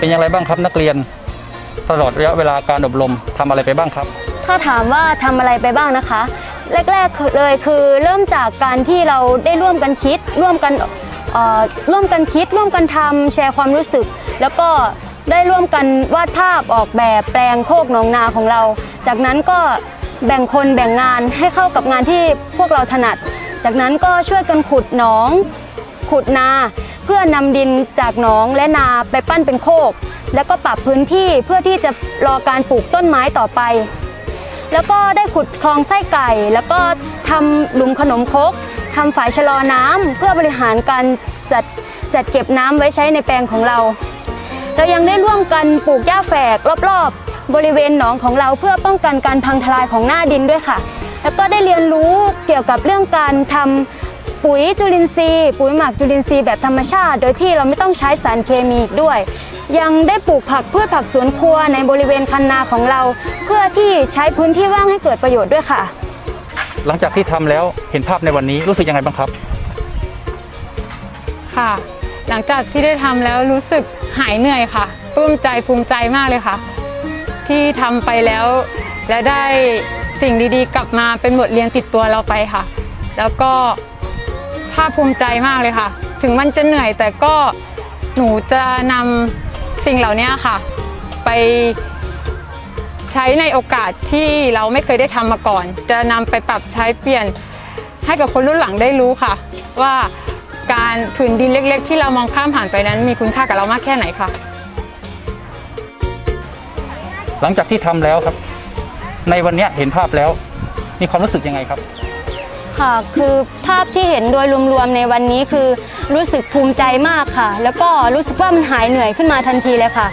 เป็นอย่างไรบ้างครับนักเรียน ตลอดระยะเวลาการอบรมทำอะไรไปบ้างครับ ถ้าถามว่าทำอะไรไปบ้างนะคะ แรกๆเลยคือเริ่มจากการที่เราได้ร่วมกันคิด ร่วมกันร่วมกันคิด ร่วมกันทำแชร์ความรู้สึก แล้วก็ได้ร่วมกันวาดภาพออกแบบแปลงโคกหนองนาของเรา จากนั้นก็แบ่งคนแบ่งงานให้เข้ากับงานที่พวกเราถนัด จากนั้นก็ช่วยกันขุดหนอง ขุดนา พื่อนำดินจากหนองและนาไปปั้นเป็นโคก แล้วก็ปรับพื้นที่เพื่อที่จะรอการปลูกต้นไม้ต่อไป แล้วก็ได้ขุดคลองไส้ไก่ แล้วก็ทำหลุมขนมคกทำฝายชะลอน้ำเพื่อบริหารการจัดจัดเก็บน้ำไว้ใช้ในแปลงของเรา เรายังได้ร่วมกันปลูกหญ้าแฝกรอบๆ บริเวณหนองของเราเพื่อป้องกันการพังทลายของหน้าดินด้วยค่ะ แล้วก็ได้เรียนรู้เกี่ยวกับเรื่องการทำ ปุ๋ยจุลินทรีย์ปุ๋ยหมักจุลินทรีย์แบบธรรมชาติ โดยที่เราไม่ต้องใช้สารเคมีอีกด้วย ยังได้ปลูกผักพืชผักสวนครัวในบริเวณคันนาของเรา เพื่อที่ใช้พื้นที่ว่างให้เกิดประโยชน์ด้วยค่ะ หลังจากที่ทำแล้วเห็นภาพในวันนี้รู้สึกยังไงบ้างครับ ค่ะ หลังจากที่ได้ทำแล้วรู้สึกหายเหนื่อยค่ะปลื้มใจภูมิใจมากเลยค่ะ ที่ทำไปแล้วและได้สิ่งดีๆ กลับมาเป็นบทเรียนติดตัวเราไปค่ะ แล้วก็ภาคภูมิใจมากเลยค่ะ ถึงมันจะเหนื่อยแต่ก็หนูจะนำสิ่งเหล่านี้ค่ะ ไปใช้ในโอกาสที่เราไม่เคยได้ทำมาก่อน จะนำไปปรับใช้เปลี่ยนให้กับคนรุ่นหลังได้รู้ค่ะ ว่าการผืนดินเล็ก ๆ ที่เรามองข้ามผ่านไปนั้น มีคุณค่ากับเรามากแค่ไหนค่ะ หลังจากที่ทำแล้วครับ ในวันนี้เห็นภาพแล้ว มีความรู้สึกยังไงครับ ค่ะ คือภาพที่เห็นโดยรวมๆในวันนี้คือรู้สึกภูมิใจมากค่ะ แล้วก็รู้สึกว่ามันหายเหนื่อยขึ้นมาทันทีเลยค่ะ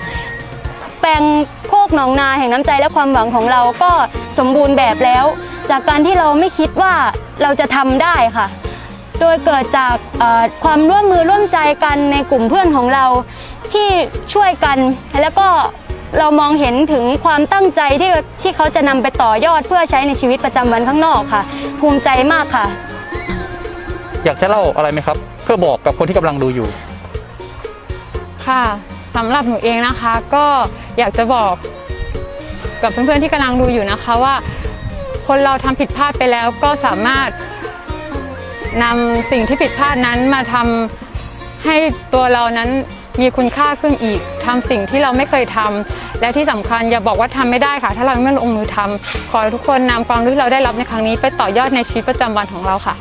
แปลงโคกหนองนาแห่งน้ำใจและความหวังของเราก็สมบูรณ์แบบแล้ว จากการที่เราไม่คิดว่าเราจะทำได้ค่ะ โดยเกิดจากความร่วมมือร่วมใจกันในกลุ่มเพื่อนของเราที่ช่วยกันแล้วก็ เรามองเห็นถึงความตั้งใจที่ที่เขาจะนำไปต่อยอดเพื่อใช้ในชีวิตประจำวันข้างนอกค่ะ ภูมิใจมากค่ะ อยากจะเล่าอะไรไหมครับ เพื่อบอกกับคนที่กำลังดูอยู่ ค่ะสำหรับหนูเองนะคะ ก็อยากจะบอกกับเพื่อนๆที่กำลังดูอยู่นะคะว่า คนเราทำผิดพลาดไปแล้วก็สามารถนำสิ่งที่ผิดพลาดนั้นมาทำให้ตัวเรานั้น มีคุณค่าขึ้นอีกทำสิ่งที่เราไม่เคยทำและที่สำคัญอย่าบอกว่าทำไม่ได้ค่ะ ถ้าเราไม่ลงมือทำขอให้ทุกคนนำความรู้ที่เราได้รับในครั้งนี้ไปต่อยอดในชีวิตประจำวันของเราค่ะ